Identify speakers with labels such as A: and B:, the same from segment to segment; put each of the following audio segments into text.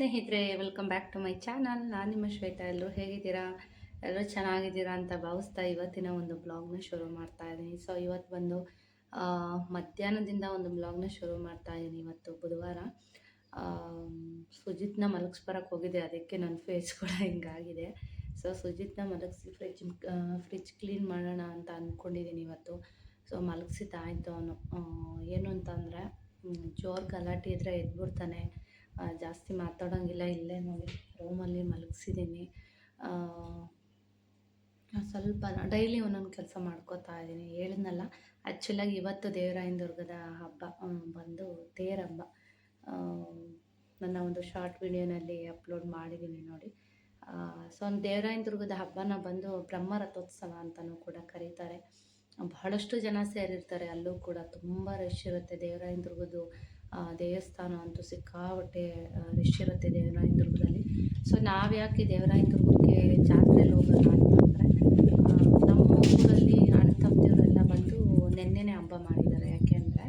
A: ಸ್ನೇಹಿತರೆ welcome back to my channel ನಾನು ನಿಮ್ಮ ಶ್ವೇತಾ. ಎಲ್ಲರೂ ಹೇಗಿದ್ದೀರಾ? ಎಲ್ಲರೂ ಚೆನ್ನಾಗಿದ್ದೀರಾ ಅಂತ ಭಾವಿಸ್ತಾ ಇವತ್ತಿನ ಒಂದು ಬ್ಲಾಗ್ನ ಶುರು ಮಾಡ್ತಾ ಇದ್ದೀನಿ. ಸೊ ಇವತ್ತು ಬಂದು ಮಧ್ಯಾಹ್ನದಿಂದ ಒಂದು ಬ್ಲಾಗ್ನ ಶುರು ಮಾಡ್ತಾ ಇದ್ದೀನಿ ಇವತ್ತು ಬುಧವಾರ. ಸುಜಿತ್ನ ಮಲಗಿಸ್ಬರಕ್ಕೆ ಹೋಗಿದೆ ಅದಕ್ಕೆ ನನ್ನ ಫೇಸ್ ಕೂಡ ಹಿಂಗಾಗಿದೆ. ಸೊ ಸುಜಿತ್ನ ಮಲಗಿಸಿ ಫ್ರಿಜ್ ಫ್ರಿಜ್ ಕ್ಲೀನ್ ಮಾಡೋಣ ಅಂತ ಅಂದ್ಕೊಂಡಿದ್ದೀನಿ ಇವತ್ತು. ಸೊ ಮಲಗಿಸಿದ್ದಾಯ್ತು ಅವನು. ಏನು ಅಂತಂದರೆ ಜೋರು ಗಲಾಟೆ ಇದ್ದರೆ ಎದ್ಬಿಡ್ತಾನೆ. ಜಾಸ್ತಿ ಮಾತಾಡೋಂಗಿಲ್ಲ, ಇಲ್ಲೇ ನೋಡಿ ರೂಮಲ್ಲಿ ಮಲಗಿಸಿದ್ದೀನಿ ಸ್ವಲ್ಪ ಡೈಲಿ ಒಂದೊಂದು ಕೆಲಸ ಮಾಡ್ಕೋತಾ ಇದ್ದೀನಿ ಹೇಳಿದ್ನಲ್ಲ ಆ್ಯಕ್ಚುಲಾಗಿ ಇವತ್ತು ದೇವರಾಯನ ದುರ್ಗದ ಹಬ್ಬ ಬಂದು ತೇರಬ್ಬ ಹಬ್ಬ. ನನ್ನ ಒಂದು ಶಾರ್ಟ್ ವಿಡಿಯೋನಲ್ಲಿ ಅಪ್ಲೋಡ್ ಮಾಡಿದ್ದೀನಿ ನೋಡಿ. ಸೊ ಒಂದು ದೇವರಾಯನ ದುರ್ಗದ ಹಬ್ಬನ ಬಂದು ಬ್ರಹ್ಮ ರಥೋತ್ಸವ ಅಂತಲೂ ಕೂಡ ಕರೀತಾರೆ. ಬಹಳಷ್ಟು ಜನ ಸೇರಿರ್ತಾರೆ, ಅಲ್ಲೂ ಕೂಡ. ತುಂಬ ರಶ್ ಇರುತ್ತೆ ದೇವರಾಯನ ದುರ್ಗದ್ದು ದೇವಸ್ಥಾನ ಅಂತೂ ಸಿಕ್ಕಾಪಟ್ಟೆ ರಿಶ್ ಇರುತ್ತೆ ದೇವರಾಯನ ದುರ್ಗದಲ್ಲಿ ಸೊ ನಾವು ಯಾಕೆ ದೇವರಾಯನ ದುರ್ಗಕ್ಕೆ ಜಾತ್ರೆಯಲ್ಲಿ ಹೋಗೋಣ ಅಂತಂದರೆ ನಮ್ಮ ಊರಲ್ಲಿ ಅಣ್ಣ ತಮ್ಮದಿವರೆಲ್ಲ ಬಂದು ನೆನ್ನೆನೇ ಹಬ್ಬ ಮಾಡಿದ್ದಾರೆ. ಯಾಕೆಂದರೆ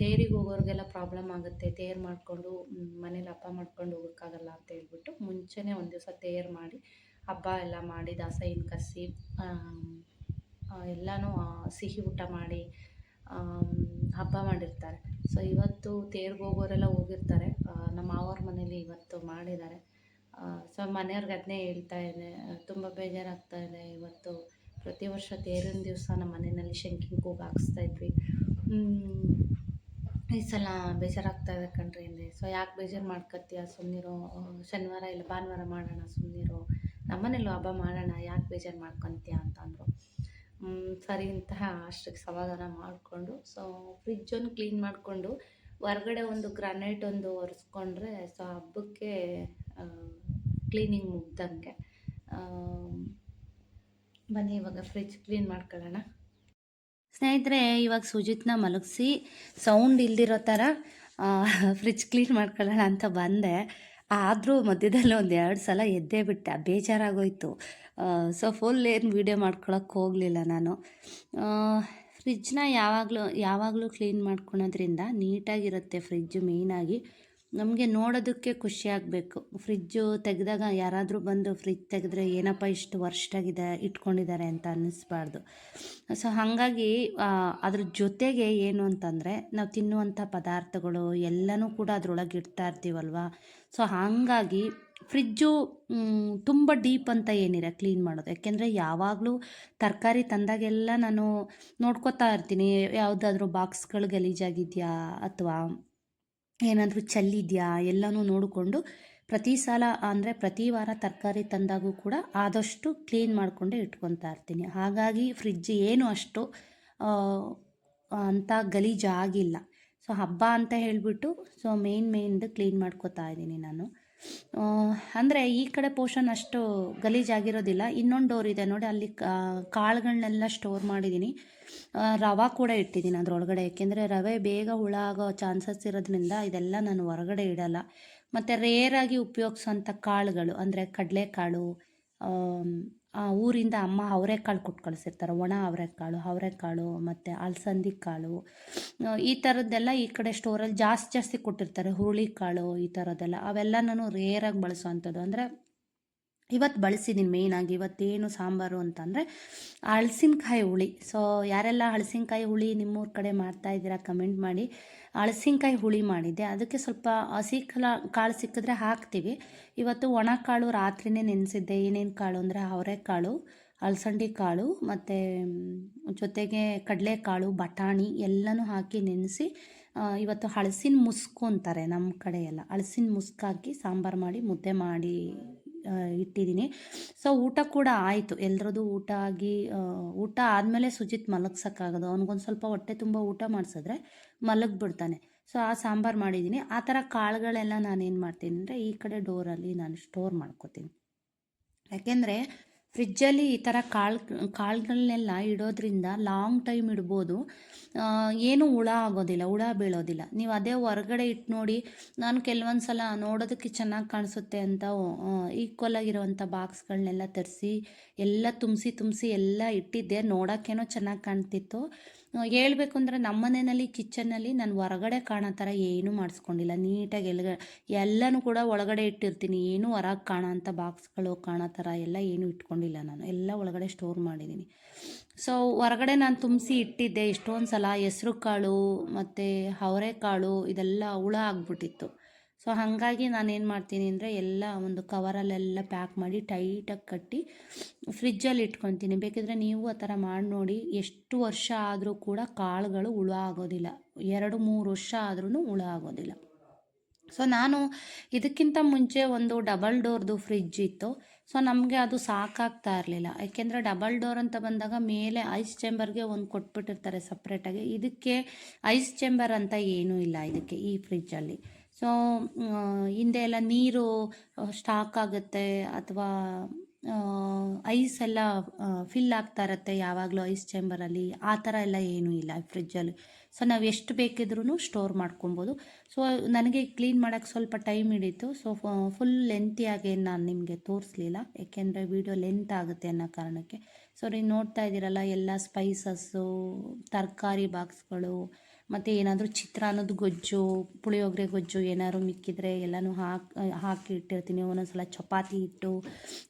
A: ತೇರಿಗೆ ಹೋಗೋರಿಗೆಲ್ಲ ಪ್ರಾಬ್ಲಮ್ ಆಗುತ್ತೆ. ತೇರು ಮಾಡಿಕೊಂಡು ಮನೇಲಿ ಹಬ್ಬ ಮಾಡ್ಕೊಂಡು ಹೋಗೋಕ್ಕಾಗಲ್ಲ ಅಂತ ಹೇಳ್ಬಿಟ್ಟು ಮುಂಚೆನೇ ಒಂದು ದಿವಸ ತೇರು ಮಾಡಿ, ಹಬ್ಬ ಎಲ್ಲ ಮಾಡಿ, ದಾಸಯ್ಯನ ಕಸಿ ಎಲ್ಲನೂ ಸಿಹಿ ಊಟ ಮಾಡಿ ಹಬ್ಬ ಮಾಡಿರ್ತಾರೆ. ಸೊ ಇವತ್ತು ತೇರ್ಗೆ ಹೋಗೋರೆಲ್ಲ ಹೋಗಿರ್ತಾರೆ ನಮ್ಮ ಮಾವವ್ರ ಮನೇಲಿ ಇವತ್ತು ಮಾಡಿದ್ದಾರೆ. ಸೊ ಮನೆಯವ್ರಿಗೆ ಅದನ್ನೇ ಹೇಳ್ತಾ ಇದೆ ತುಂಬ ಬೇಜಾರಾಗ್ತಾ ಇದೆ. ಇವತ್ತು ಪ್ರತಿ ವರ್ಷ ತೇರಿನ ದಿವಸ ನಮ್ಮ ಮನೆಯಲ್ಲಿ ಶಂಕಿನ ಕೂಗು ಹಾಕಿಸ್ತಾ ಇದ್ವಿ. ಈ ಸಲ ಬೇಜಾರಾಗ್ತಾ ಇದೆ ಕಣ್ರಿ ಅಂದೆ ಸೊ ಯಾಕೆ ಬೇಜಾರು ಮಾಡ್ಕೊತೀಯ ಸುಮ್ಮನಿರೋ ಶನಿವಾರ ಇಲ್ಲ ಭಾನುವಾರ ಮಾಡೋಣ ಸುಮ್ಮನಿರೋ ನಮ್ಮನೇಲೂ ಹಬ್ಬ ಮಾಡೋಣ. ಯಾಕೆ ಬೇಜಾರು ಮಾಡ್ಕೊತೀಯ ಅಂತ ಅಂದರು ಸರಿ ಅಂತ ಅಷ್ಟಕ್ಕೆ ಸಮಾಧಾನ ಮಾಡಿಕೊಂಡು ಸೊ ಫ್ರಿಜ್ ಒಂದು ಕ್ಲೀನ್ ಮಾಡಿಕೊಂಡು, ಹೊರಗಡೆ ಒಂದು ಗ್ರಾನೈಟ್ ಒಂದು ಒರೆಸ್ಕೊಂಡ್ರೆ ಸೊ ಹಬ್ಬಕ್ಕೆ ಕ್ಲೀನಿಂಗ್ ಮುಗ್ದಂಗೆ. ಬನ್ನಿ ಇವಾಗ ಫ್ರಿಜ್ ಕ್ಲೀನ್ ಮಾಡ್ಕೊಳ್ಳೋಣ. ಸ್ನೇಹಿತರೆ, ಇವಾಗ ಸುಜಿತ್ನ ಮಲಗಿಸಿ ಸೌಂಡ್ ಇಲ್ದಿರೋ ಥರ ಫ್ರಿಜ್ ಕ್ಲೀನ್ ಮಾಡ್ಕೊಳ್ಳೋಣ ಅಂತ ಬಂದೆ. ಆದರೂ ಮಧ್ಯದಲ್ಲಿ ಒಂದು ಎರಡು ಸಲ ಎದ್ದೇ ಬಿಟ್ಟೆ ಬೇಜಾರಾಗೋಯಿತು. ಸೊ ಫುಲ್ ಏನು ವೀಡಿಯೋ ಮಾಡ್ಕೊಳಕ್ಕೆ ಹೋಗಲಿಲ್ಲ ನಾನು. ಫ್ರಿಜ್ನ ಯಾವಾಗಲೂ ಯಾವಾಗಲೂ ಕ್ಲೀನ್ ಮಾಡ್ಕೊಳೋದ್ರಿಂದ ನೀಟಾಗಿರುತ್ತೆ ಫ್ರಿಜ್ಜು ಮೇಯ್ನಾಗಿ ನಮಗೆ ನೋಡೋದಕ್ಕೆ ಖುಷಿ ಆಗಬೇಕು. ಫ್ರಿಜ್ಜು ತೆಗೆದಾಗ ಯಾರಾದರೂ ಬಂದು ಫ್ರಿಜ್ ತೆಗೆದ್ರೆ ಏನಪ್ಪ ಇಷ್ಟು ವರ್ಷಾಗಿದೆ ಇಟ್ಕೊಂಡಿದ್ದಾರೆ ಅಂತ ಅನ್ನಿಸ್ಬಾರ್ದು. ಸೊ ಹಾಗಾಗಿ ಅದ್ರ ಜೊತೆಗೆ ಏನು ಅಂತಂದರೆ ನಾವು ತಿನ್ನುವಂಥ ಪದಾರ್ಥಗಳು ಎಲ್ಲನೂ ಕೂಡ ಅದರೊಳಗೆ ಇಡ್ತಾ ಇರ್ತೀವಲ್ವ? ಸೊ ಹಾಗಾಗಿ ಫ್ರಿಜ್ಜು ತುಂಬ ಡೀಪ್ ಅಂತ ಏನಿಲ್ಲ ಕ್ಲೀನ್ ಮಾಡೋದು. ಯಾಕೆಂದರೆ ಯಾವಾಗಲೂ ತರಕಾರಿ ತಂದಾಗೆಲ್ಲ ನಾನು ನೋಡ್ಕೋತಾ ಇರ್ತೀನಿ. ಯಾವುದಾದ್ರೂ ಬಾಕ್ಸ್ಗಳು ಗಲೀಜಾಗಿದೆಯಾ ಅಥವಾ ಏನಾದರೂ ಚೆಲ್ಲಿದೆಯಾ ಎಲ್ಲನೂ ನೋಡಿಕೊಂಡು ಪ್ರತಿ ಸಲ ಅಂದರೆ ಪ್ರತಿ ವಾರ ತರಕಾರಿ ತಂದಾಗೂ ಕೂಡ ಆದಷ್ಟು ಕ್ಲೀನ್ ಮಾಡಿಕೊಂಡೇ ಇಟ್ಕೊತಾ ಇರ್ತೀನಿ. ಹಾಗಾಗಿ ಫ್ರಿಜ್ ಏನು ಅಷ್ಟು ಅಂಥ ಗಲೀಜಾಗಿಲ್ಲ ಸೊ ಹಬ್ಬ ಅಂತ ಹೇಳಿಬಿಟ್ಟು, ಸೊ ಮೇಯ್ನ್ ಮೇಯ್ನ್ದು ಕ್ಲೀನ್ ಮಾಡ್ಕೋತಾ ಇದ್ದೀನಿ ನಾನು. ಅಂದರೆ ಈ ಕಡೆ ಪೋರ್ಷನ್ ಅಷ್ಟು ಗಲೀಜಾಗಿರೋದಿಲ್ಲ. ಇನ್ನೊಂದು ಡೋರ್ ಇದೆ ನೋಡಿ, ಅಲ್ಲಿ ಕಾಳುಗಳನ್ನೆಲ್ಲ ಸ್ಟೋರ್ ಮಾಡಿದ್ದೀನಿ. ರವೆ ಕೂಡ ಇಟ್ಟಿದ್ದೀನಿ ಅದರೊಳಗಡೆ. ಯಾಕೆಂದರೆ ರವೆ ಬೇಗ ಹುಳ ಆಗೋ ಚಾನ್ಸಸ್ ಇರೋದ್ರಿಂದ ಇದೆಲ್ಲ ನಾನು ಹೊರಗಡೆ ಇಡಲ್ಲ. ಮತ್ತು ರೇರಾಗಿ ಉಪಯೋಗಿಸೋಂಥ ಕಾಳುಗಳು, ಅಂದರೆ ಕಡಲೆಕಾಳು ಊರಿಂದ ಅಮ್ಮ ಅವರೆಕಾಳು ಕೊಟ್ಟು ಕಳಿಸಿರ್ತಾರೆ. ಒಣ ಅವರೆಕಾಳು ಅವರೆಕಾಳು ಮತ್ತು ಅಲಸಂದಿ ಕಾಳು ಈ ಥರದ್ದೆಲ್ಲ ಈ ಕಡೆ ಸ್ಟೋರಲ್ಲಿ ಜಾಸ್ತಿ ಜಾಸ್ತಿ ಕೊಟ್ಟಿರ್ತಾರೆ. ಹುರುಳಿಕಾಳು ಈ ಥರದ್ದೆಲ್ಲ ಅವೆಲ್ಲ ನಾನು ರೇರಾಗಿ ಬಳಸುವಂಥದ್ದು. ಅಂದರೆ ಇವತ್ತು ಬಳಸಿದ್ದೀನಿ ಮೇಯ್ನಾಗಿ ಇವತ್ತೇನು ಸಾಂಬಾರು ಅಂತಂದರೆ ಹಳಸಿನಕಾಯಿ ಹುಳಿ. ಸೊ ಯಾರೆಲ್ಲ ಹಳಸಿನಕಾಯಿ ಹುಳಿ ನಿಮ್ಮೂರ ಕಡೆ ಮಾಡ್ತಾ ಇದ್ದೀರಾ ಕಮೆಂಟ್ ಮಾಡಿ. ಹಳಸಿನಕಾಯಿ ಹುಳಿ ಮಾಡಿದ್ದೆ. ಅದಕ್ಕೆ ಸ್ವಲ್ಪ ಹಸಿ ಕಲ, ಕಾಳು ಸಿಕ್ಕಿದ್ರೆ ಹಾಕ್ತೀವಿ. ಇವತ್ತು ಒಣ ಕಾಳು ರಾತ್ರಿನೇ ನೆನೆಸಿದ್ದೆ. ಏನೇನು ಕಾಳು ಅಂದರೆ ಅವರೆಕಾಳು ಅಲಸಂಡಿ ಕಾಳು, ಮತ್ತು ಜೊತೆಗೆ ಕಡಲೆಕಾಳು, ಬಟಾಣಿ ಎಲ್ಲನೂ ಹಾಕಿ ನೆನೆಸಿ ಇವತ್ತು ಹಳಸಿನ ಮುಸ್ಕು ಅಂತಾರೆ ನಮ್ಮ ಕಡೆ ಎಲ್ಲ ಹಳಸಿನ ಮುಸ್ಕಾಕಿ ಸಾಂಬಾರು ಮಾಡಿ ಮುದ್ದೆ ಮಾಡಿ ಇಟ್ಟಿದ್ದೀನಿ. ಸೊ ಊಟ ಕೂಡ ಆಯಿತು. ಎಲ್ರದ್ದು ಊಟ ಆಗಿ ಊಟ ಆದಮೇಲೆ ಸುಜಿತ್ ಮಲಗ್ಸೋಕ್ಕಾಗೋದು. ಅವ್ನಿಗೊಂದು ಸ್ವಲ್ಪ ಹೊಟ್ಟೆ ತುಂಬ ಊಟ ಮಾಡಿಸಿದ್ರೆ ಮಲಗಿಬಿಡ್ತಾನೆ. ಸೊ ಆ ಸಾಂಬಾರು ಮಾಡಿದ್ದೀನಿ. ಆ ಥರ ಕಾಳುಗಳೆಲ್ಲ ನಾನೇನು ಮಾಡ್ತೀನಿ ಅಂದರೆ ಈ ಕಡೆ ಡೋರಲ್ಲಿ ನಾನು ಸ್ಟೋರ್ ಮಾಡ್ಕೋತೀನಿ. ಯಾಕೆಂದರೆ ಫ್ರಿಜ್ಜಲ್ಲಿ ಈ ಥರ ಕಾಳು, ಕಾಳುಗಳನ್ನೆಲ್ಲ ಇಡೋದ್ರಿಂದ ಲಾಂಗ್ ಟೈಮ್ ಇಡ್ಬೋದು. ಏನೂ ಹುಳ ಆಗೋದಿಲ್ಲ, ಹುಳ ಬೀಳೋದಿಲ್ಲ. ನೀವು ಅದೇ ಹೊರಗಡೆ ಇಟ್ಟು ನೋಡಿ, ನಾನು ಕೆಲವೊಂದು ಸಲ ನೋಡೋದಕ್ಕೆ ಚೆನ್ನಾಗಿ ಕಾಣಿಸುತ್ತೆ ಅಂತ ಈಕ್ವಲ್ ಆಗಿರುವಂಥ ಬಾಕ್ಸ್ಗಳನ್ನೆಲ್ಲ ತರಿಸಿ, ಎಲ್ಲ ತುಂಬಿಸಿ ತುಂಬಿಸಿ ಎಲ್ಲ ಇಟ್ಟಿದ್ದೆ. ನೋಡೋಕ್ಕೇನೋ ಚೆನ್ನಾಗಿ ಕಾಣ್ತಿತ್ತು. ಹೇಳ್ಬೇಕು ಅಂದರೆ ನಮ್ಮ ಮನೆಯಲ್ಲಿ, ಕಿಚನ್ನಲ್ಲಿ ನಾನು ಹೊರಗಡೆ ಕಾಣೋ ಥರ ಏನೂ ಮಾಡಿಸ್ಕೊಂಡಿಲ್ಲ. ನೀಟಾಗಿ ಎಲ್ಲ ಎಲ್ಲನೂ ಕೂಡ ಒಳಗಡೆ ಇಟ್ಟಿರ್ತೀನಿ. ಏನೂ ಹೊರಗೆ ಕಾಣೋ ಅಂಥ ಬಾಕ್ಸ್ಗಳು ಕಾಣೋ ಥರ ಎಲ್ಲ ಏನೂ ಇಟ್ಕೊಂಡಿಲ್ಲ ನಾನು. ಎಲ್ಲ ಒಳಗಡೆ ಸ್ಟೋರ್ ಮಾಡಿದ್ದೀನಿ. ಸೊ ಹೊರಗಡೆ ನಾನು ತುಂಬಿಸಿ ಇಟ್ಟಿದ್ದೆ. ಎಷ್ಟೊಂದು ಸಲ ಹೆಸ್ರು ಕಾಳು ಮತ್ತು ಅವರೆಕಾಳು ಇದೆಲ್ಲ ಹುಳ ಆಗ್ಬಿಟ್ಟಿತ್ತು. ಸೊ ಹಾಗಾಗಿ ನಾನೇನು ಮಾಡ್ತೀನಿ ಅಂದರೆ ಎಲ್ಲ ಒಂದು ಕವರಲ್ಲೆಲ್ಲ ಪ್ಯಾಕ್ ಮಾಡಿ ಟೈಟಾಗಿ ಕಟ್ಟಿ ಫ್ರಿಜ್ಜಲ್ಲಿ ಇಟ್ಕೊತೀನಿ. ಬೇಕಿದ್ರೆ ನೀವು ಆ ಥರ ಮಾಡಿ ನೋಡಿ ಎಷ್ಟು ವರ್ಷ ಆದರೂ ಕೂಡ ಕಾಳುಗಳು ಹುಳ ಆಗೋದಿಲ್ಲ. ಎರಡು, ಮೂರು ವರ್ಷ ಆದ್ರೂ ಹುಳ ಆಗೋದಿಲ್ಲ. ಸೊ ನಾನು ಇದಕ್ಕಿಂತ ಮುಂಚೆ ಒಂದು ಡಬಲ್ ಡೋರ್ದು ಫ್ರಿಜ್ ಇತ್ತು. ಸೊ ನಮಗೆ ಅದು ಸಾಕಾಗ್ತಾ ಇರಲಿಲ್ಲ. ಯಾಕೆಂದರೆ ಡಬಲ್ ಡೋರ್ ಅಂತ ಬಂದಾಗ ಮೇಲೆ ಐಸ್ ಚೇಂಬರ್ಗೆ ಒಂದು ಕೊಟ್ಬಿಟ್ಟಿರ್ತಾರೆ ಸಪ್ರೇಟಾಗಿ ಇದಕ್ಕೆ ಐಸ್ ಚೇಂಬರ್ ಅಂತ ಏನೂ ಇಲ್ಲ ಇದಕ್ಕೆ ಈ ಫ್ರಿಜ್ಜಲ್ಲಿ ಸೊ ಹಿಂದೆ ಎಲ್ಲ ನೀರು ಸ್ಟಾಕ್ ಆಗುತ್ತೆ ಅಥವಾ ಐಸ್ ಎಲ್ಲ ಫಿಲ್ ಆಗ್ತಾ ಇರುತ್ತೆ ಯಾವಾಗಲೂ ಐಸ್ ಚೇಂಬರಲ್ಲಿ ಆ ಥರ ಎಲ್ಲ ಏನೂ ಇಲ್ಲ ಫ್ರಿಜ್ಜಲ್ಲಿ ಸೊ ನಾವು ಎಷ್ಟು ಬೇಕಿದ್ರೂ ಸ್ಟೋರ್ ಮಾಡ್ಕೊಬೋದು. ಸೊ ನನಗೆ ಕ್ಲೀನ್ ಮಾಡೋಕ್ಕೆ ಸ್ವಲ್ಪ ಟೈಮ್ ಹಿಡೀತು. ಸೊ ಫುಲ್ ಲೆಂತಿಯಾಗಿ ನಾನು ನಿಮಗೆ ತೋರಿಸ್ಲಿಲ್ಲ. ಏಕೆಂದರೆ ವಿಡಿಯೋ ಲೆಂತ್ ಆಗುತ್ತೆ ಅನ್ನೋ ಕಾರಣಕ್ಕೆ. ಸೊ ನೀವು ನೋಡ್ತಾ ಇದ್ದೀರಲ್ಲ, ಎಲ್ಲ ಸ್ಪೈಸಸ್ಸು ತರಕಾರಿ ಬಾಕ್ಸ್ಗಳು ಮತ್ತು ಏನಾದರೂ ಚಿತ್ರಾನ್ನದ ಗೊಜ್ಜು, ಪುಳಿಯೋಗರೆ ಗೊಜ್ಜು ಏನಾದ್ರು ಮಿಕ್ಕಿದ್ರೆ ಎಲ್ಲನೂ ಹಾಕಿ ಹಾಕಿ ಇಟ್ಟಿರ್ತೀನಿ. ಒಂದೊಂದು ಸಲ ಚಪಾತಿ ಹಿಟ್ಟು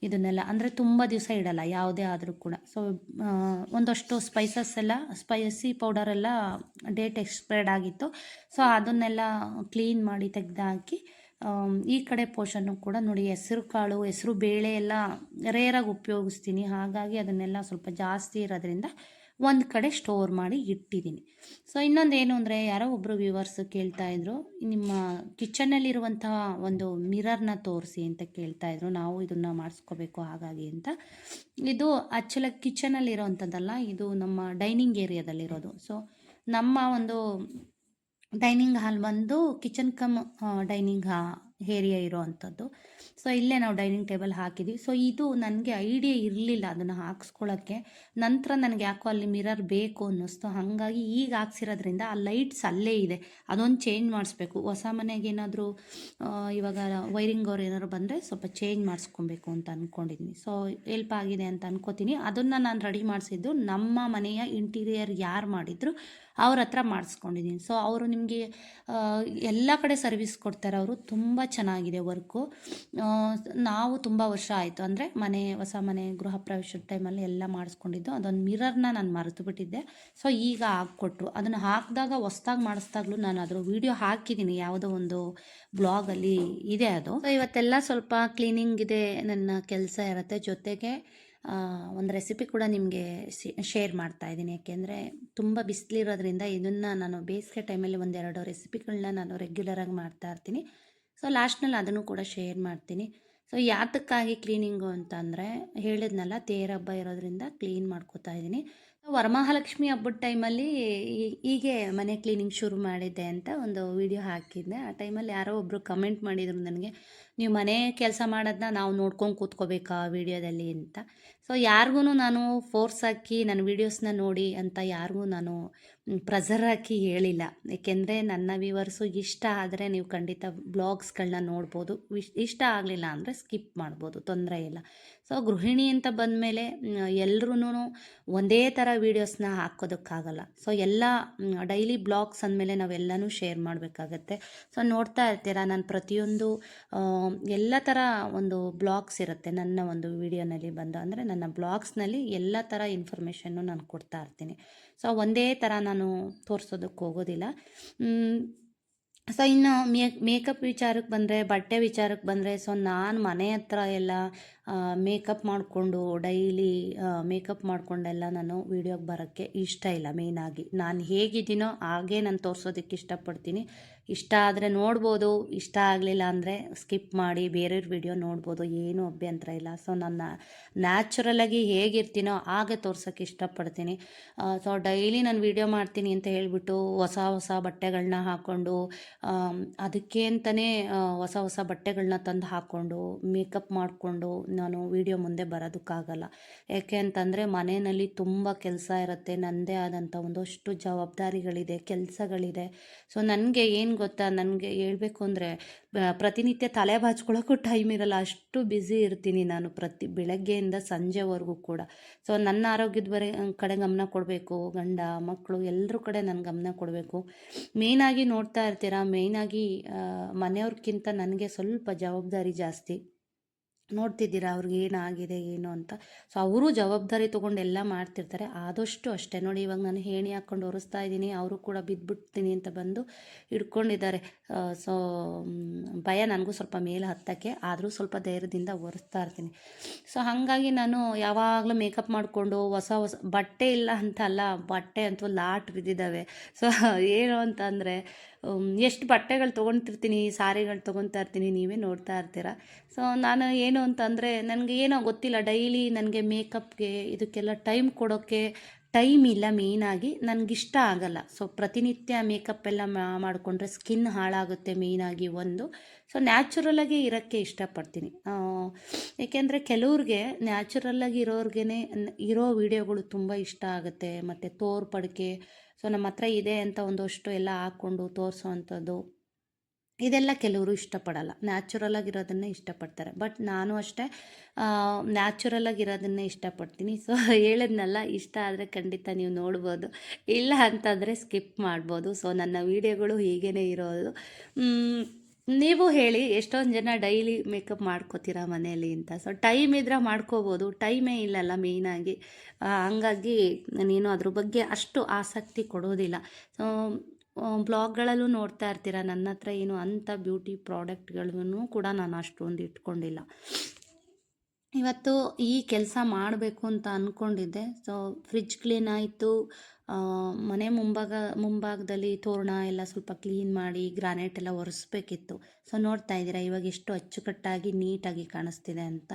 A: ಇದನ್ನೆಲ್ಲ. ಅಂದರೆ ತುಂಬ ದಿವಸ ಇಡಲ್ಲ, ಯಾವುದೇ ಆದರೂ ಕೂಡ. ಸೊ ಒಂದಷ್ಟು ಸ್ಪೈಸಸ್ ಎಲ್ಲ ಸ್ಪೈಸಿ ಪೌಡರೆಲ್ಲ ಡೇಟ್ ಎಕ್ಸ್ಪೈರ್ಡ್ ಆಗಿತ್ತು. ಸೊ ಅದನ್ನೆಲ್ಲ ಕ್ಲೀನ್ ಮಾಡಿ ತೆಗೆದಾಕಿ ಈ ಕಡೆ ಪೋಷನ್ನು ಕೂಡ ನೋಡಿ, ಹೆಸರು ಕಾಳು, ಹೆಸರು ಬೇಳೆ ಎಲ್ಲ ರೇರಾಗಿ ಉಪಯೋಗಿಸ್ತೀನಿ. ಹಾಗಾಗಿ ಅದನ್ನೆಲ್ಲ ಸ್ವಲ್ಪ ಜಾಸ್ತಿ ಇರೋದ್ರಿಂದ ಒಂದು ಕಡೆ ಸ್ಟೋರ್ ಮಾಡಿ ಇಟ್ಟಿದ್ದೀನಿ. ಸೊ ಇನ್ನೊಂದು ಏನು ಅಂದರೆ ಯಾರೋ ಒಬ್ಬರು ವ್ಯೂವರ್ಸ್ ಕೇಳ್ತಾ ಇದ್ರು, ನಿಮ್ಮ ಕಿಚನಲ್ಲಿರುವಂತಹ ಒಂದು ಮಿರರ್ನ ತೋರಿಸಿ ಅಂತ ಕೇಳ್ತಾ ಇದ್ರು, ನಾವು ಇದನ್ನು ಮಾಡಿಸ್ಕೋಬೇಕು ಹಾಗಾಗಿ ಅಂತ. ಇದು ಆ್ಯಕ್ಚುಲಾಗಿ ಕಿಚನಲ್ಲಿರೋವಂಥದ್ದಲ್ಲ ಇದು ನಮ್ಮ ಡೈನಿಂಗ್ ಏರಿಯಾದಲ್ಲಿರೋದು ಸೊ ನಮ್ಮ ಒಂದು ಡೈನಿಂಗ್ ಹಾಲ್ ಬಂದು ಕಿಚನ್ ಕಮ್ ಡೈನಿಂಗ್ ಹಾ ಏರಿಯಾ ಇರೋ ಅಂಥದ್ದು ಸೊ ಇಲ್ಲೇ ನಾವು ಡೈನಿಂಗ್ ಟೇಬಲ್ ಹಾಕಿದ್ವಿ. ಸೊ ಇದು ನನಗೆ ಐಡಿಯಾ ಇರಲಿಲ್ಲ ಅದನ್ನು ಹಾಕ್ಸ್ಕೊಳ್ಳೋಕ್ಕೆ ನಂತರ ನನಗೆ ಯಾಕೋ ಅಲ್ಲಿ ಮಿರರ್ ಬೇಕು ಅನ್ನಿಸ್ತು. ಹಾಗಾಗಿ ಈಗ ಹಾಕ್ಸಿರೋದ್ರಿಂದ ಆ ಲೈಟ್ಸ್ ಅಲ್ಲೇ ಇದೆ. ಅದೊಂದು ಚೇಂಜ್ ಮಾಡಿಸ್ಬೇಕು. ಹೊಸ ಮನೆಗೆ ಏನಾದರೂ ಇವಾಗ ವೈರಿಂಗ್ ಅವ್ರು ಏನಾದ್ರು ಬಂದರೆ ಸ್ವಲ್ಪ ಚೇಂಜ್ ಮಾಡಿಸ್ಕೊಬೇಕು ಅಂತ ಅಂದ್ಕೊಂಡಿದ್ದೀನಿ ಸೊ ಹೆಲ್ಪ್ ಆಗಿದೆ ಅಂತ ಅನ್ಕೋತೀನಿ. ಅದನ್ನು ನಾನು ರೆಡಿ ಮಾಡಿಸಿದ್ದು ನಮ್ಮ ಮನೆಯ ಇಂಟೀರಿಯರ್ ಯಾರು ಮಾಡಿದ್ರು ಅವ್ರ ಹತ್ರ ಮಾಡಿಸ್ಕೊಂಡಿದ್ದೀನಿ ಸೊ ಅವರು ನಿಮಗೆ ಎಲ್ಲ ಕಡೆ ಸರ್ವಿಸ್ ಕೊಡ್ತಾರೆ. ಅವರು ತುಂಬ ಚೆನ್ನಾಗಿದೆ ವರ್ಕು. ನಾವು ತುಂಬ ವರ್ಷ ಆಯಿತು. ಅಂದರೆ ಮನೆ, ಹೊಸ ಮನೆ, ಗೃಹ ಪ್ರವೇಶದ ಟೈಮಲ್ಲಿ ಎಲ್ಲ ಮಾಡಿಸ್ಕೊಂಡಿದ್ದು. ಅದೊಂದು ಮಿರರ್ನ ನಾನು ಮರೆತು ಬಿಟ್ಟಿದ್ದೆ. ಸೊ, ಈಗ ಹಾಕ್ಕೊಟ್ರು. ಅದನ್ನು ಹಾಕಿದಾಗ ಹೊಸ್ದಾಗಿ ಮಾಡಿಸ್ದಾಗಲೂ ನಾನು ಅದ್ರ ವೀಡಿಯೋ ಹಾಕಿದ್ದೀನಿ ಯಾವುದೋ ಒಂದು ಬ್ಲಾಗಲ್ಲಿ ಇದೆ ಅದು. ಸೊ, ಇವತ್ತೆಲ್ಲ ಸ್ವಲ್ಪ ಕ್ಲೀನಿಂಗ್ ಇದೆ ನನ್ನ ಕೆಲಸ ಇರುತ್ತೆ. ಜೊತೆಗೆ ಒಂದು ರೆಸಿಪಿ ಕೂಡ ನಿಮಗೆ ಶೇರ್ ಮಾಡ್ತಾ ಇದ್ದೀನಿ. ಯಾಕೆಂದರೆ ತುಂಬ ಬಿಸಿಲಿರೋದ್ರಿಂದ ಇದನ್ನು ನಾನು ಬೇಸಿಗೆ ಟೈಮಲ್ಲಿ ಒಂದೆರಡು ರೆಸಿಪಿಗಳನ್ನ ನಾನು ರೆಗ್ಯುಲರಾಗಿ ಮಾಡ್ತಾ ಇರ್ತೀನಿ. ಸೊ ಲಾಸ್ಟ್ನಲ್ಲಿ ಅದನ್ನು ಕೂಡ ಶೇರ್ ಮಾಡ್ತೀನಿ. ಸೊ ಯಾತಕ್ಕಾಗಿ ಕ್ಲೀನಿಂಗು ಅಂತಂದರೆ ಹೇಳಿದ್ನಲ್ಲ, ತೇರ ಹಬ್ಬ ಇರೋದ್ರಿಂದ ಕ್ಲೀನ್ ಮಾಡ್ಕೋತಾ ಇದ್ದೀನಿ. ವರಮಹಾಲಕ್ಷ್ಮಿ ಹಬ್ಬದ ಟೈಮಲ್ಲಿ ಹೀಗೆ ಮನೆ ಕ್ಲೀನಿಂಗ್ ಶುರು ಮಾಡಿದ್ದೆ ಅಂತ ಒಂದು ವಿಡಿಯೋ ಹಾಕಿದ್ದೆ. ಆ ಟೈಮಲ್ಲಿ ಯಾರೋ ಒಬ್ಬರು ಕಮೆಂಟ್ ಮಾಡಿದರು ನನಗೆ, ನೀವು ಮನೆ ಕೆಲಸ ಮಾಡೋದನ್ನ ನಾವು ನೋಡ್ಕೊಂಡು ಕೂತ್ಕೋಬೇಕಾ ವಿಡಿಯೋದಲ್ಲಿ ಅಂತ. ಸೊ ಯಾರಿಗೂ ನಾನು ಫೋರ್ಸ್ ಹಾಕಿ ನನ್ನ ವೀಡಿಯೋಸ್ನ ನೋಡಿ ಅಂತ ಯಾರಿಗೂ ನಾನು ಪ್ರೆಸರ್ ಹಾಕಿ ಹೇಳಿಲ್ಲ. ಏಕೆಂದರೆ ನನ್ನ ವಿವರ್ಸು ಇಷ್ಟ ಆದರೆ ನೀವು ಖಂಡಿತ ಬ್ಲಾಗ್ಸ್ಗಳನ್ನ ನೋಡ್ಬೋದು. ವಿಶ್, ಇಷ್ಟ ಆಗಲಿಲ್ಲ ಅಂದರೆ ಸ್ಕಿಪ್ ಮಾಡ್ಬೋದು, ತೊಂದರೆ ಇಲ್ಲ. ಸೊ ಗೃಹಿಣಿ ಅಂತ ಬಂದಮೇಲೆ ಎಲ್ರೂ ಒಂದೇ ಥರ ವೀಡಿಯೋಸ್ನ ಹಾಕೋದಕ್ಕಾಗಲ್ಲ. ಸೊ ಎಲ್ಲ ಡೈಲಿ ಬ್ಲಾಗ್ಸ್ ಅಂದಮೇಲೆ ನಾವೆಲ್ಲನೂ ಶೇರ್ ಮಾಡಬೇಕಾಗತ್ತೆ. ಸೊ ನೋಡ್ತಾ ಇರ್ತೀರ, ನಾನು ಪ್ರತಿಯೊಂದು ಎಲ್ಲ ಥರ ಒಂದು ಬ್ಲಾಗ್ಸ್ ಇರುತ್ತೆ. ನನ್ನ ಒಂದು ವಿಡಿಯೋನಲ್ಲಿ ಬಂದು ಅಂದರೆ ನನ್ನ ಬ್ಲಾಗ್ಸ್ನಲ್ಲಿ ಎಲ್ಲ ಥರ ಇನ್ಫಾರ್ಮೇಷನ್ನು ನಾನು ಕೊಡ್ತಾ ಇರ್ತೀನಿ. ಸೊ ಒಂದೇ ಥರ ನಾನು ತೋರಿಸೋದಕ್ಕೆ ಹೋಗೋದಿಲ್ಲ. ಸೊ ಇನ್ನು ಮೇಕಪ್ ವಿಚಾರಕ್ಕೆ ಬಂದರೆ, ಬಟ್ಟೆ ವಿಚಾರಕ್ಕೆ ಬಂದರೆ, ಸೊ ನಾನು ಮನೆ ಹತ್ರ ಎಲ್ಲ ಮೇಕಪ್ ಮಾಡಿಕೊಂಡು ಡೈಲಿ ಮೇಕಪ್ ಮಾಡಿಕೊಂಡೆಲ್ಲ ನಾನು ವೀಡಿಯೋಗೆ ಬರೋಕ್ಕೆ ಇಷ್ಟ ಇಲ್ಲ ಮೇಯ್ನಾಗಿ ನಾನು ಹೇಗಿದ್ದೀನೋ ಹಾಗೇ ನಾನು ತೋರಿಸೋದಕ್ಕೆ ಇಷ್ಟಪಡ್ತೀನಿ. ಇಷ್ಟ ಆದರೆ ನೋಡ್ಬೋದು, ಇಷ್ಟ ಆಗಲಿಲ್ಲ ಅಂದರೆ ಸ್ಕಿಪ್ ಮಾಡಿ ಬೇರೆಯವ್ರ ವಿಡಿಯೋ ನೋಡ್ಬೋದು, ಏನೂ ಅಭ್ಯಂತರ ಇಲ್ಲ. ಸೊ ನನ್ನ ನ್ಯಾಚುರಲಾಗಿ ಹೇಗಿರ್ತೀನೋ ಹಾಗೆ ತೋರ್ಸೋಕ್ಕೆ ಇಷ್ಟಪಡ್ತೀನಿ. ಸೊ ಡೈಲಿ ನಾನು ವಿಡಿಯೋ ಮಾಡ್ತೀನಿ ಅಂತ ಹೇಳಿಬಿಟ್ಟು ಹೊಸ ಹೊಸ ಬಟ್ಟೆಗಳನ್ನ ಹಾಕ್ಕೊಂಡು ಅದಕ್ಕೆ ಅಂತಲೇ ಹೊಸ ಹೊಸ ಬಟ್ಟೆಗಳನ್ನ ತಂದು ಹಾಕ್ಕೊಂಡು ಮೇಕಪ್ ಮಾಡಿಕೊಂಡು ನಾನು ವಿಡಿಯೋ ಮುಂದೆ ಬರೋದಕ್ಕಾಗಲ್ಲ. ಯಾಕೆ ಅಂತಂದರೆ ಮನೆಯಲ್ಲಿ ತುಂಬ ಕೆಲಸ ಇರುತ್ತೆ. ನನ್ನದೇ ಆದಂಥ ಒಂದಷ್ಟು ಜವಾಬ್ದಾರಿಗಳಿದೆ, ಕೆಲಸಗಳಿದೆ. ಸೊ ನನಗೆ ಏನು ಗೊತ್ತಾ, ನನಗೆ ಹೇಳಬೇಕು ಅಂದರೆ ಪ್ರತಿನಿತ್ಯ ತಲೆ ಬಾಚ್ಕೊಳ್ಳೋಕ್ಕೂ ಟೈಮ್ ಇರಲ್ಲ. ಅಷ್ಟು ಬ್ಯುಸಿ ಇರ್ತೀನಿ ನಾನು ಪ್ರತಿ ಬೆಳಗ್ಗೆಯಿಂದ ಸಂಜೆವರೆಗೂ ಕೂಡ. ಸೊ ನನ್ನ ಆರೋಗ್ಯದ ಬರೆ, ಕಡೆ ಗಮನ ಕೊಡಬೇಕು. ಗಂಡ ಮಕ್ಕಳು ಎಲ್ಲರ ಕಡೆ ನಾನು ಗಮನ ಕೊಡಬೇಕು. ಮೇಯ್ನಾಗಿ ನೋಡ್ತಾ ಇರ್ತೀರಾ ಮೇಯ್ನಾಗಿ ಮನೆಯವ್ರಿಗಿಂತ ನನಗೆ ಸ್ವಲ್ಪ ಜವಾಬ್ದಾರಿ ಜಾಸ್ತಿ. ನೋಡ್ತಿದ್ದೀರಾ ಅವ್ರಿಗೆ ಏನಾಗಿದೆ, ಏನು ಅಂತ. ಸೊ ಅವರು ಜವಾಬ್ದಾರಿ ತೊಗೊಂಡು ಎಲ್ಲ ಮಾಡ್ತಿರ್ತಾರೆ. ಆದಷ್ಟು ಅಷ್ಟೇ. ನೋಡಿ, ಇವಾಗ ನಾನು ಹೇಣಿ ಹಾಕ್ಕೊಂಡು ಒರೆಸ್ತಾ ಇದ್ದೀನಿ. ಅವರು ಕೂಡ ಬಿದ್ದುಬಿಡ್ತೀನಿ ಅಂತ ಬಂದು ಹಿಡ್ಕೊಂಡಿದ್ದಾರೆ. ಸೊ ಭಯ ನನಗೂ ಸ್ವಲ್ಪ ಮೇಲೆ ಹತ್ತಕ್ಕೆ. ಆದರೂ ಸ್ವಲ್ಪ ಧೈರ್ಯದಿಂದ ಒರೆಸ್ತಾ ಇರ್ತೀನಿ. ಸೊ ಹಾಗಾಗಿ ನಾನು ಯಾವಾಗಲೂ ಮೇಕಪ್ ಮಾಡಿಕೊಂಡು ಹೊಸ ಹೊಸ ಬಟ್ಟೆ ಇಲ್ಲ ಅಂತ ಅಲ್ಲ, ಬಟ್ಟೆ ಅಂತೂ ಲಾಟ್ ಬಿದ್ದಿದ್ದಾವೆ. ಸೊ ಏನು ಅಂತಂದರೆ ಎಷ್ಟು ಬಟ್ಟೆಗಳು ತೊಗೊತಿರ್ತೀನಿ ಸಾರಿಗಳು ತೊಗೊತಾ ಇರ್ತೀನಿ, ನೀವೇ ನೋಡ್ತಾ ಇರ್ತೀರ? ಸೊ ನಾನು ಏನು ಅಂತಂದರೆ, ನನಗೆ ಏನೋ ಗೊತ್ತಿಲ್ಲ ಡೈಲಿ ನನಗೆ ಮೇಕಪ್ಗೆ ಇದಕ್ಕೆಲ್ಲ ಟೈಮ್ ಕೊಡೋಕ್ಕೆ ಟೈಮ್ ಇಲ್ಲ ಮೇಯ್ನಾಗಿ ನನಗಿಷ್ಟ ಆಗಲ್ಲ. ಸೊ ಪ್ರತಿನಿತ್ಯ ಮೇಕಪ್ ಎಲ್ಲ ಮಾಡಿಕೊಂಡ್ರೆ ಸ್ಕಿನ್ ಹಾಳಾಗುತ್ತೆ ಮೇಯ್ನಾಗಿ ಒಂದು. ಸೊ ನ್ಯಾಚುರಲ್ಲಾಗಿ ಇರೋಕ್ಕೆ ಇಷ್ಟಪಡ್ತೀನಿ. ಏಕೆಂದರೆ ಕೆಲವ್ರಿಗೆ ನ್ಯಾಚುರಲ್ಲಾಗಿ ಇರೋರ್ಗೆ ಇರೋ ವಿಡಿಯೋಗಳು ತುಂಬ ಇಷ್ಟ ಆಗುತ್ತೆ. ಮತ್ತು ತೋರ್ಪಡಿಕೆ ಸೊ ನಮ್ಮ ಹತ್ರ ಇದೆ ಅಂತ ಒಂದಷ್ಟು ಎಲ್ಲ ಹಾಕ್ಕೊಂಡು ತೋರಿಸೋ ಅಂಥದ್ದು. ಇದೆಲ್ಲ ಕೆಲವರು ಇಷ್ಟಪಡಲ್ಲ. ನ್ಯಾಚುರಲ್ ಆಗಿರೋದನ್ನೇ ಇಷ್ಟಪಡ್ತಾರೆ. ಬಟ್ ನಾನು ಅಷ್ಟೇ ನ್ಯಾಚುರಲ್ ಆಗಿರೋದನ್ನೇ ಇಷ್ಟಪಡ್ತೀನಿ. ಸೊ ಹೇಳಿದ್ನಲ್ಲ, ಇಷ್ಟ ಆದರೆ ಖಂಡಿತ ನೀವು ನೋಡ್ಬೋದು. ಇಲ್ಲ ಅಂತಂದರೆ ಸ್ಕಿಪ್ ಮಾಡ್ಬೋದು. ಸೊ ನನ್ನ ವೀಡಿಯೋಗಳು ಹೀಗೇ ಇರೋದು. ನೀವು ಹೇಳಿ, ಎಷ್ಟೊಂದು ಜನ ಡೈಲಿ ಮೇಕಪ್ ಮಾಡ್ಕೋತೀರಾ ಮನೆಯಲ್ಲಿ ಅಂತ. ಸೊ ಟೈಮ್ ಇದ್ರೆ ಮಾಡ್ಕೋಬೋದು. ಟೈಮೇ ಇಲ್ಲಲ್ಲ ಮೇಯ್ನಾಗಿ ಹಂಗಾಗಿ ನೀನು ಅದ್ರ ಬಗ್ಗೆ ಅಷ್ಟು ಆಸಕ್ತಿ ಕೊಡೋದಿಲ್ಲ. ಸೊ ಬ್ಲಾಗ್ಗಳಲ್ಲೂ ನೋಡ್ತಾ ಇರ್ತೀರ? ನನ್ನ ಹತ್ರ ಏನು ಅಂಥ ಬ್ಯೂಟಿ ಪ್ರಾಡಕ್ಟ್ಗಳನ್ನು ಕೂಡ ನಾನು ಅಷ್ಟೊಂದು ಇಟ್ಕೊಂಡಿಲ್ಲ. ಇವತ್ತು ಈ ಕೆಲಸ ಮಾಡಬೇಕು ಅಂತ ಅಂದ್ಕೊಂಡಿದ್ದೆ ಸೊ ಫ್ರಿಜ್ ಕ್ಲೀನ್ ಆಯಿತು. ಮನೆ ಮುಂಭಾಗ, ಮುಂಭಾಗದಲ್ಲಿ ತೋರಣ ಎಲ್ಲ ಸ್ವಲ್ಪ ಕ್ಲೀನ್ ಮಾಡಿ, ಗ್ರಾನೈಟ್ ಎಲ್ಲ ಒರೆಸ್ಬೇಕಿತ್ತು. ಸೊ ನೋಡ್ತಾ ಇದ್ದೀರಾ, ಇವಾಗ ಎಷ್ಟು ಅಚ್ಚುಕಟ್ಟಾಗಿ ನೀಟಾಗಿ ಕಾಣಿಸ್ತಿದೆ ಅಂತ.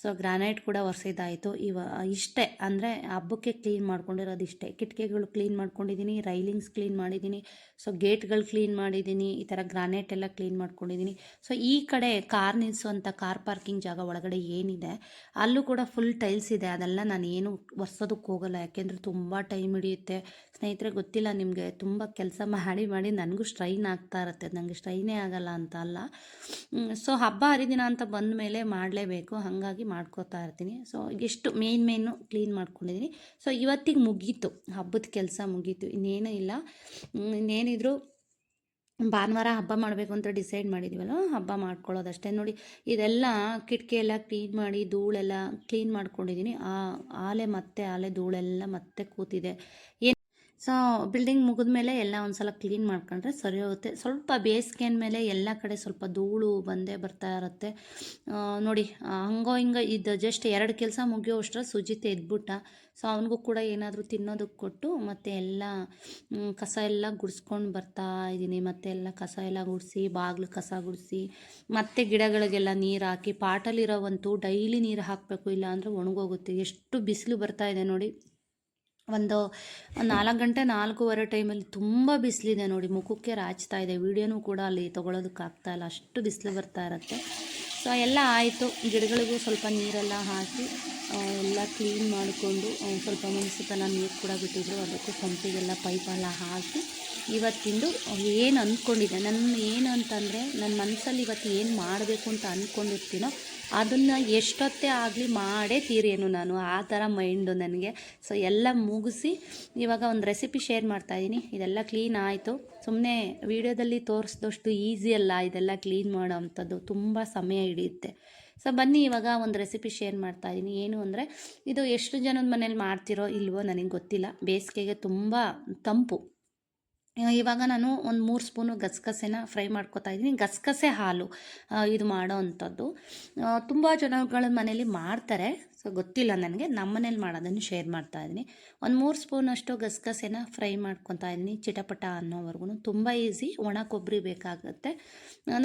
A: ಸೊ ಗ್ರಾನೈಟ್ ಕೂಡ ಒರೆಸಿದ್ದಾಯಿತು. ಇವ, ಇಷ್ಟೇ, ಅಂದರೆ ಹಬ್ಬಕ್ಕೆ ಕ್ಲೀನ್ ಮಾಡ್ಕೊಂಡಿರೋದು ಇಷ್ಟೇ. ಕಿಟಕಿಗಳು ಕ್ಲೀನ್ ಮಾಡ್ಕೊಂಡಿದ್ದೀನಿ, ರೈಲಿಂಗ್ಸ್ ಕ್ಲೀನ್ ಮಾಡಿದ್ದೀನಿ. ಸೊ ಗೇಟ್ಗಳು ಕ್ಲೀನ್ ಮಾಡಿದ್ದೀನಿ, ಈ ಥರ ಗ್ರಾನೈಟ್ ಎಲ್ಲ ಕ್ಲೀನ್ ಮಾಡ್ಕೊಂಡಿದ್ದೀನಿ. ಸೊ ಈ ಕಡೆ ಕಾರ್ ನಿಲ್ಲಿಸುವಂಥ ಕಾರ್ ಪಾರ್ಕಿಂಗ್ ಜಾಗ ಒಳಗಡೆ ಏನಿದೆ, ಅಲ್ಲೂ ಕೂಡ ಫುಲ್ ಟೈಲ್ಸ್ ಇದೆ. ಅದೆಲ್ಲ ನಾನು ಏನು ಒರೆಸೋದಕ್ಕೆ ಹೋಗಲ್ಲ. ಯಾಕೆಂದರೆ ತುಂಬ ಟೈಮ್ ಹಿಡಿಯುತ್ತೆ. ಸ್ನೇಹಿತರೆ, ಗೊತ್ತಿಲ್ಲ, ನಿಮಗೆ ತುಂಬ ಕೆಲಸ ಮಾಡಿ ಮಾಡಿ ನನಗೂ ಸ್ಟ್ರೈನ್ ಆಗ್ತಾ ಇರುತ್ತೆ. ನನಗೆ ಸ್ಟ್ರೈನೇ ಆಗಲ್ಲ ಅಂತ ಅಲ್ಲ. ಸೊ ಹಬ್ಬ ಹರಿದಿನ ಅಂತ ಬಂದ ಮೇಲೆ ಮಾಡಲೇಬೇಕು. ಹಾಗಾಗಿ ಮಾಡ್ಕೋತಾ ಇರ್ತೀನಿ. ಸೊ ಎಷ್ಟು ಮೇನ್ ಮೇನು ಕ್ಲೀನ್ ಮಾಡ್ಕೊಂಡಿದ್ದೀನಿ ಸೊ ಇವತ್ತಿಗೆ ಮುಗೀತು. ಹಬ್ಬದ ಕೆಲಸ ಮುಗೀತು. ಇನ್ನೇನೂ ಇಲ್ಲ. ಇನ್ನೇನಿದ್ರು ಭಾನುವಾರ ಹಬ್ಬ ಮಾಡಬೇಕು ಅಂತ ಡಿಸೈಡ್ ಮಾಡಿದ್ದೀವಲ್ಲ ಹಬ್ಬ ಮಾಡ್ಕೊಳ್ಳೋದಷ್ಟೇ. ನೋಡಿ, ಇದೆಲ್ಲ ಕಿಟಕಿ ಕ್ಲೀನ್ ಮಾಡಿ, ಧೂಳೆಲ್ಲ ಕ್ಲೀನ್ ಮಾಡ್ಕೊಂಡಿದ್ದೀನಿ ಆ, ಆಲೆ ಮತ್ತೆ ಆಲೆ ಧೂಳೆಲ್ಲ ಮತ್ತೆ ಕೂತಿದೆ. ಏನು ಸೊ ಬಿಲ್ಡಿಂಗ್ ಮುಗಿದ ಮೇಲೆ ಎಲ್ಲ ಒಂದು ಸಲ ಕ್ಲೀನ್ ಮಾಡ್ಕೊಂಡ್ರೆ ಸರಿ ಹೋಗುತ್ತೆ. ಸ್ವಲ್ಪ ಬೇಸಿಗೆ ಮೇಲೆ ಎಲ್ಲ ಕಡೆ ಸ್ವಲ್ಪ ಧೂಳು ಬಂದೇ ಬರ್ತಾ ಇರುತ್ತೆ. ನೋಡಿ ಹಂಗೋ ಹಿಂಗೆ ಇದು ಜಸ್ಟ್ ಎರಡು ಕೆಲಸ ಮುಗಿಯೋ ಅಷ್ಟರ ಸುಜಿತ್ ಎದ್ಬಿಟ್ಟ. ಸೊ ಅವನಿಗೂ ಕೂಡ ಏನಾದರೂ ತಿನ್ನೋದಕ್ಕೆ ಕೊಟ್ಟು ಮತ್ತು ಎಲ್ಲ ಕಸ ಎಲ್ಲ ಗುಡಿಸ್ಕೊಂಡು ಬರ್ತಾ ಇದ್ದೀನಿ. ಮತ್ತೆ ಎಲ್ಲ ಕಸ ಎಲ್ಲ ಗುಡಿಸಿ, ಬಾಗಿಲು ಕಸ ಗುಡಿಸಿ, ಮತ್ತೆ ಗಿಡಗಳಿಗೆಲ್ಲ ನೀರು ಹಾಕಿ ಪಾಟಲ್ಲಿರೋವಂತೂ ಡೈಲಿ ನೀರು ಹಾಕಬೇಕು ಇಲ್ಲ ಅಂದರೆ ಒಣಗೋಗುತ್ತೆ. ಎಷ್ಟು ಬಿಸಿಲು ಬರ್ತಾ ಇದೆ ನೋಡಿ. ಒಂದು ನಾಲ್ಕು ಗಂಟೆ ನಾಲ್ಕೂವರೆ ಟೈಮಲ್ಲಿ ತುಂಬ ಬಿಸಿಲಿದೆ ನೋಡಿ, ಮುಖಕ್ಕೆ ರಾಚ್ತಾ ಇದೆ. ವೀಡಿಯೋನೂ ಕೂಡ ಅಲ್ಲಿ ತೊಗೊಳೋದಕ್ಕೆ ಇಲ್ಲ. ಅಷ್ಟು ಬಿಸಿಲು ಬರ್ತಾ ಇರುತ್ತೆ. ಸೊ ಎಲ್ಲ ಆಯಿತು. ಗಿಡಗಳಿಗೂ ಸ್ವಲ್ಪ ನೀರೆಲ್ಲ ಹಾಕಿ ಎಲ್ಲ ಕ್ಲೀನ್ ಮಾಡಿಕೊಂಡು ಸ್ವಲ್ಪ ಮುನ್ಸಿಪಲ್ ನೀರು ಕೂಡ ಬಿಟ್ಟಿದ್ರು. ಅದಕ್ಕೂ ಸಂಪಿಗೆಲ್ಲ ಪೈಪೆಲ್ಲ ಹಾಕಿ ಇವತ್ತಿಂದು ಏನು ಅಂದ್ಕೊಂಡಿದ್ದೆ ನನ್ನ ಏನು ಅಂತಂದರೆ ನನ್ನ ಮನಸ್ಸಲ್ಲಿ ಇವತ್ತು ಏನು ಮಾಡಬೇಕು ಅಂತ ಅಂದ್ಕೊಂಡಿರ್ತೀನೋ ಅದನ್ನು ಎಷ್ಟೊತ್ತೇ ಆಗಲಿ ಮಾಡೇ ತೀರೇನು ನಾನು. ಆ ಥರ ಮೈಂಡು ನನಗೆ. ಸೊ ಎಲ್ಲ ಮುಗಿಸಿ ಇವಾಗ ಒಂದು ರೆಸಿಪಿ ಶೇರ್ ಮಾಡ್ತಾಯಿದ್ದೀನಿ ಇದೆಲ್ಲ ಕ್ಲೀನ್ ಆಯಿತು. ಸುಮ್ಮನೆ ವೀಡಿಯೋದಲ್ಲಿ ತೋರಿಸಿದಷ್ಟು ಈಸಿ ಅಲ್ಲ. ಇದೆಲ್ಲ ಕ್ಲೀನ್ ಮಾಡೋ ಅಂಥದ್ದು. ತುಂಬ ಸಮಯ ಹಿಡಿಯುತ್ತೆ. ಸೊ ಬನ್ನಿ, ಇವಾಗ ಒಂದು ರೆಸಿಪಿ ಶೇರ್ ಮಾಡ್ತಾ ಇದ್ದೀನಿ ಏನು ಅಂದರೆ, ಇದು ಎಷ್ಟು ಜನದ ಮನೇಲಿ ಮಾಡ್ತಿರೋ ಇಲ್ವೋ ನನಗೆ ಗೊತ್ತಿಲ್ಲ. ಬೇಸಿಗೆಗೆ ತುಂಬ ತಂಪು. ಇವಾಗ ನಾನು ಒಂದು ಮೂರು ಸ್ಪೂನು ಗಸಗಸೆನ ಫ್ರೈ ಮಾಡ್ಕೊತಾ ಇದ್ದೀನಿ. ಗಸಗಸೆ ಹಾಲು ಇದು ಮಾಡೋ ಅಂಥದ್ದು. ತುಂಬ ಜನಗಳ ಮನೇಲಿ ಮಾಡ್ತಾರೆ. ಸೊ ಗೊತ್ತಿಲ್ಲ ನನಗೆ. ನಮ್ಮ ಮನೇಲಿ ಮಾಡೋದನ್ನು ಶೇರ್ ಮಾಡ್ತಾ ಇದ್ದೀನಿ. ಒಂದು ಮೂರು ಸ್ಪೂನಷ್ಟು ಗಸಗಸೆನ ಫ್ರೈ ಮಾಡ್ಕೊತಾ ಇದ್ದೀನಿ ಚಿಟಪಟ ಅನ್ನೋವರೆಗೂ ತುಂಬ ಈಸಿ. ಒಣ ಕೊಬ್ಬರಿ ಬೇಕಾಗುತ್ತೆ.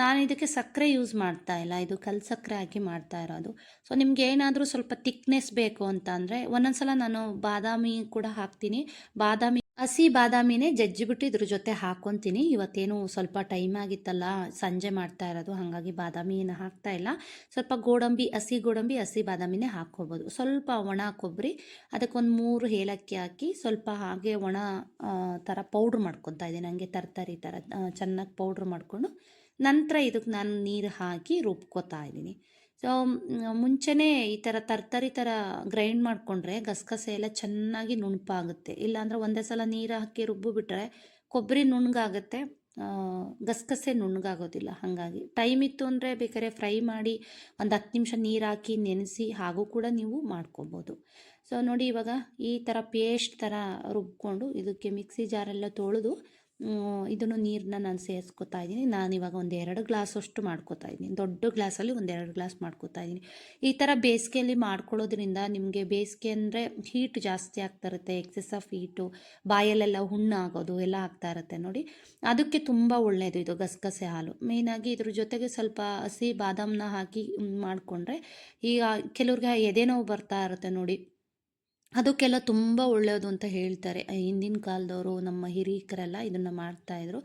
A: ನಾನು ಇದಕ್ಕೆ ಸಕ್ಕರೆ ಯೂಸ್ ಮಾಡ್ತಾ ಇಲ್ಲ. ಇದು ಕಲ್ ಸಕ್ಕರೆ ಹಾಕಿ ಮಾಡ್ತಾ ಇರೋದು. ಸೊ ನಿಮ್ಗೆ ಏನಾದರೂ ಸ್ವಲ್ಪ ತಿಕ್ನೆಸ್ ಬೇಕು ಅಂತ ಅಂದರೆ ಒಂದೊಂದು ಸಲ ನಾನು ಬಾದಾಮಿ ಕೂಡ ಹಾಕ್ತೀನಿ. ಬಾದಾಮಿ ಹಸಿ ಬಾದಾಮಿನೇ ಜಜ್ಜಿಬಿಟ್ಟು ಇದ್ರ ಜೊತೆ ಹಾಕ್ಕೊತೀನಿ ಇವತ್ತೇನು ಸ್ವಲ್ಪ ಟೈಮ್ ಆಗಿತ್ತಲ್ಲ, ಸಂಜೆ ಮಾಡ್ತಾ ಇರೋದು, ಹಾಗಾಗಿ ಬಾದಾಮಿನ ಹಾಕ್ತಾ ಇಲ್ಲ. ಸ್ವಲ್ಪ ಗೋಡಂಬಿ, ಹಸಿ ಗೋಡಂಬಿ, ಹಸಿ ಬಾದಾಮಿನೇ ಹಾಕ್ಕೋಬೋದು. ಸ್ವಲ್ಪ ಒಣ ಕೊಬ್ಬರಿ, ಅದಕ್ಕೊಂದು ಮೂರು ಏಲಕ್ಕಿ ಹಾಕಿ ಸ್ವಲ್ಪ ಹಾಗೆ ಒಣ ಥರ ಪೌಡ್ರ್ ಮಾಡ್ಕೊತಾ ಇದ್ದೀನಿ. ಹಂಗೆ ತರಕಾರಿ ಥರ ಚೆನ್ನಾಗಿ ಪೌಡ್ರ್ ಮಾಡಿಕೊಂಡು ನಂತರ ಇದಕ್ಕೆ ನಾನು ನೀರು ಹಾಕಿ ರುಬ್ಕೋತಾ ಇದ್ದೀನಿ. ಸೊ ಮುಂಚೆನೇ ಈ ಥರ ತರ್ತರಿ ಥರ ಗ್ರೈಂಡ್ ಮಾಡಿಕೊಂಡ್ರೆ ಗಸಗಸೆ ಎಲ್ಲ ಚೆನ್ನಾಗಿ ನುಣುಪಾಗುತ್ತೆ ಇಲ್ಲಾಂದರೆ ಒಂದೇ ಸಲ ನೀರು ಹಾಕಿ ರುಬ್ಬಿಬಿಟ್ರೆ ಕೊಬ್ಬರಿ ನುಣ್ಣಗಾಗುತ್ತೆ ಗಸಗಸೆ ನುಣ್ಣಗಾಗೋದಿಲ್ಲ ಹಾಗಾಗಿ ಟೈಮ್ ಇತ್ತು ಅಂದರೆ ಬೇಕಾದ್ರೆ ಫ್ರೈ ಮಾಡಿ ಒಂದು ಹತ್ತು ನಿಮಿಷ ನೀರು ಹಾಕಿ ನೆನೆಸಿ ಹಾಗೂ ಕೂಡ ನೀವು ಮಾಡ್ಕೊಬೋದು. ಸೊ ನೋಡಿ ಇವಾಗ ಈ ಥರ ಪೇಸ್ಟ್ ಥರ ರುಬ್ಕೊಂಡು ಇದಕ್ಕೆ ಮಿಕ್ಸಿ ಜಾರೆಲ್ಲ ತೊಳೆದು ಇದನ್ನು ನೀರನ್ನ ನಾನು ಸೇರಿಸ್ಕೊತಾ ಇದ್ದೀನಿ. ನಾನು ಇವಾಗ ಒಂದು ಎರಡು ಗ್ಲಾಸಷ್ಟು ಮಾಡ್ಕೊತಾ ಇದ್ದೀನಿ. ದೊಡ್ಡ ಗ್ಲಾಸಲ್ಲಿ ಒಂದು ಎರಡು ಗ್ಲಾಸ್ ಮಾಡ್ಕೊತಾ ಇದ್ದೀನಿ. ಈ ಥರ ಬೇಸಿಗೆಯಲ್ಲಿ ಮಾಡ್ಕೊಳ್ಳೋದ್ರಿಂದ ನಿಮಗೆ ಬೇಸಿಗೆ ಅಂದರೆ ಹೀಟ್ ಜಾಸ್ತಿ ಆಗ್ತಾ ಇರುತ್ತೆ. ಎಕ್ಸೆಸ್ ಆಫ್ ಹೀಟು ಬಾಯಲ್ಲೆಲ್ಲ ಹುಣ್ಣು ಆಗೋದು ಎಲ್ಲ ಆಗ್ತಾ ಇರುತ್ತೆ ನೋಡಿ. ಅದಕ್ಕೆ ತುಂಬ ಒಳ್ಳೆಯದು ಇದು ಗಸಗಸೆ ಹಾಲು. ಮೇಯ್ನಾಗಿ ಇದ್ರ ಜೊತೆಗೆ ಸ್ವಲ್ಪ ಹಸಿ ಬಾದಾಮನ್ನ ಹಾಕಿ ಮಾಡಿಕೊಂಡ್ರೆ ಈಗ ಕೆಲವ್ರಿಗೆ ಎದೆ ನೋವು ಬರ್ತಾ ಇರುತ್ತೆ ನೋಡಿ. ಅದಕ್ಕೆಲ್ಲ ತುಂಬ ಒಳ್ಳೆಯದು ಅಂತ ಹೇಳ್ತಾರೆ. ಹಿಂದಿನ ಕಾಲದವರು, ನಮ್ಮ ಹಿರಿಯಕರೆಲ್ಲ ಇದನ್ನು ಮಾಡ್ತಾಯಿದ್ರು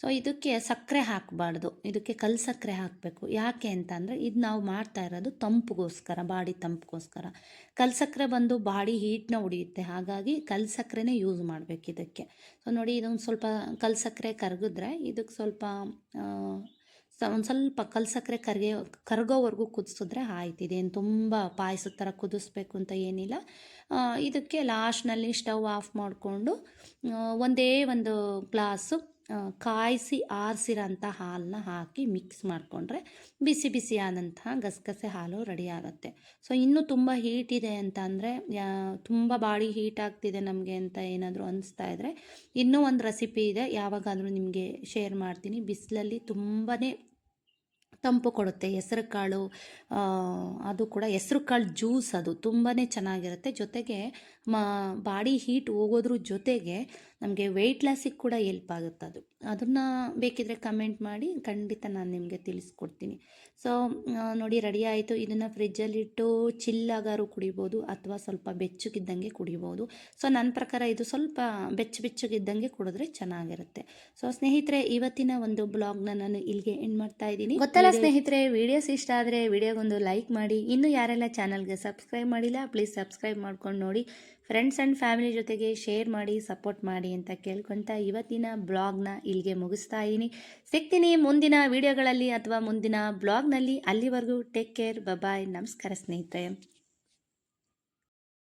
A: ಸೊ ಇದಕ್ಕೆ ಸಕ್ಕರೆ ಹಾಕಬಾರ್ದು. ಇದಕ್ಕೆ ಕಲ್ ಸಕ್ಕರೆ ಹಾಕಬೇಕು. ಯಾಕೆ ಅಂತ ಅಂದರೆ, ಇದು ನಾವು ಮಾಡ್ತಾ ಇರೋದು ತಂಪುಗೋಸ್ಕರ, ಬಾಡಿ ತಂಪುಗೋಸ್ಕರ. ಕಲ್ ಸಕ್ಕರೆ ಬಂದು ಬಾಡಿ ಹೀಟ್ನ ಉಡಿಯುತ್ತೆ. ಹಾಗಾಗಿ ಕಲ್ ಸಕ್ಕರೆನೇ ಯೂಸ್ ಮಾಡಬೇಕು ಇದಕ್ಕೆ. ಸೊ ನೋಡಿ, ಇದೊಂದು ಸ್ವಲ್ಪ ಕಲ್ ಸಕ್ಕರೆ ಕರಗಿದ್ರೆ ಇದಕ್ಕೆ ಸ್ವಲ್ಪ ಸ ಒಂದು ಸ್ವಲ್ಪ ಕಲ್ಸಕ್ಕರೆ ಕರ್ಗೆ ಕರಗೆ ಕರಗೋವರೆಗೂ ಕುದಿಸಿದ್ರೆ ಆಯ್ತು. ಇದೇನು ತುಂಬ ಪಾಯಸದ ಥರ ಕುದಿಸ್ಬೇಕು ಅಂತ ಏನಿಲ್ಲ. ಇದಕ್ಕೆ ಲಾಸ್ಟ್ನಲ್ಲಿ ಸ್ಟವ್ ಆಫ್ ಮಾಡಿಕೊಂಡು ಒಂದೇ ಒಂದು ಗ್ಲಾಸು ಕಾಯಿಸಿ ಆರಿಸಿರೋಂಥ ಹಾಲನ್ನ ಹಾಕಿ ಮಿಕ್ಸ್ ಮಾಡಿಕೊಂಡ್ರೆ ಬಿಸಿ ಬಿಸಿ ಆದಂತಹ ಗಸಗಸೆ ಹಾಲು ರೆಡಿ ಆಗುತ್ತೆ. ಸೊ, ಇನ್ನೂ ತುಂಬ ಹೀಟ್ ಇದೆ ಅಂತ ಅಂದರೆ ತುಂಬ ಬಾಡಿ ಹೀಟ್ ಆಗ್ತಿದೆ ನಮಗೆ ಅಂತ ಏನಾದರೂ ಅನಿಸ್ತಾ ಇದ್ದರೆ ಇನ್ನೂ ಒಂದು ರೆಸಿಪಿ ಇದೆ. ಯಾವಾಗಾದರೂ ನಿಮಗೆ ಶೇರ್ ಮಾಡ್ತೀನಿ. ಬಿಸಿಲಲ್ಲಿ ತುಂಬಾ ತಂಪು ಕೊಡುತ್ತೆ, ಹೆಸರು ಕಾಳು ಅದು ಕೂಡ ಹೆಸರು ಕಾಳು ಜ್ಯೂಸ್ ಅದು ತುಂಬಾ ಚೆನ್ನಾಗಿರುತ್ತೆ. ಜೊತೆಗೆ ಮ, ಬಾಡಿ ಹೀಟ್ ಹೋಗೋದ್ರ ಜೊತೆಗೆ ನಮಗೆ ವೆಯ್ಟ್ ಲಾಸಿಗೆ ಕೂಡ ಹೆಲ್ಪ್ ಆಗುತ್ತೆ ಅದು. ಅದನ್ನು ಬೇಕಿದ್ರೆ ಕಮೆಂಟ್ ಮಾಡಿ ಖಂಡಿತ ನಾನು ನಿಮಗೆ ತಿಳಿಸ್ಕೊಡ್ತೀನಿ. ಸೊ ನೋಡಿ ರೆಡಿ ಆಯಿತು. ಇದನ್ನು ಫ್ರಿಜ್ಜಲ್ಲಿಟ್ಟು ಚಿಲ್ಲಾಗಾರು ಕುಡಿಬೋದು ಅಥವಾ ಸ್ವಲ್ಪ ಬೆಚ್ಚಗಿದ್ದಂಗೆ ಕುಡಿಬೋದು. ಸೊ ನನ್ನ ಪ್ರಕಾರ ಇದು ಸ್ವಲ್ಪ ಬೆಚ್ಚ ಬೆಚ್ಚಗಿದ್ದಂಗೆ ಕುಡಿದ್ರೆ ಚೆನ್ನಾಗಿರುತ್ತೆ. ಸೊ ಸ್ನೇಹಿತರೆ ಇವತ್ತಿನ ಒಂದು ಬ್ಲಾಗ್ನ ನಾನು ಇಲ್ಲಿಗೆ ಎಂಡ್ ಮಾಡ್ತಾ ಇದ್ದೀನಿ. ಗೊತ್ತಲ್ಲ ಸ್ನೇಹಿತರೆ ವಿಡಿಯೋಸ್ ಇಷ್ಟ ಆದರೆ ವಿಡಿಯೋಗೊಂದು ಲೈಕ್ ಮಾಡಿ. ಇನ್ನು ಯಾರೆಲ್ಲ ಚಾನಲ್ಗೆ ಸಬ್ಸ್ಕ್ರೈಬ್ ಮಾಡಿಲ್ಲ ಪ್ಲೀಸ್ ಸಬ್ಸ್ಕ್ರೈಬ್ ಮಾಡ್ಕೊಂಡು ನೋಡಿ. ಫ್ರೆಂಡ್ಸ್ ಆ್ಯಂಡ್ ಫ್ಯಾಮಿಲಿ ಜೊತೆಗೆ ಶೇರ್ ಮಾಡಿ ಸಪೋರ್ಟ್ ಮಾಡಿ ಅಂತ ಕೇಳ್ಕೊತ ಇವತ್ತಿನ ಬ್ಲಾಗ್ನ ಇಲ್ಲಿಗೆ ಮುಗಿಸ್ತಾ ಇದ್ದೀನಿ. ಸಿಗ್ತೀನಿ ಮುಂದಿನ ವಿಡಿಯೋಗಳಲ್ಲಿ ಅಥವಾ ಮುಂದಿನ ಬ್ಲಾಗ್ನಲ್ಲಿ ಅಲ್ಲಿವರೆಗೂ ಟೇಕ್ ಕೇರ್ ಬಬಾಯ್ ನಮಸ್ಕಾರ ಸ್ನೇಹಿತರೆ.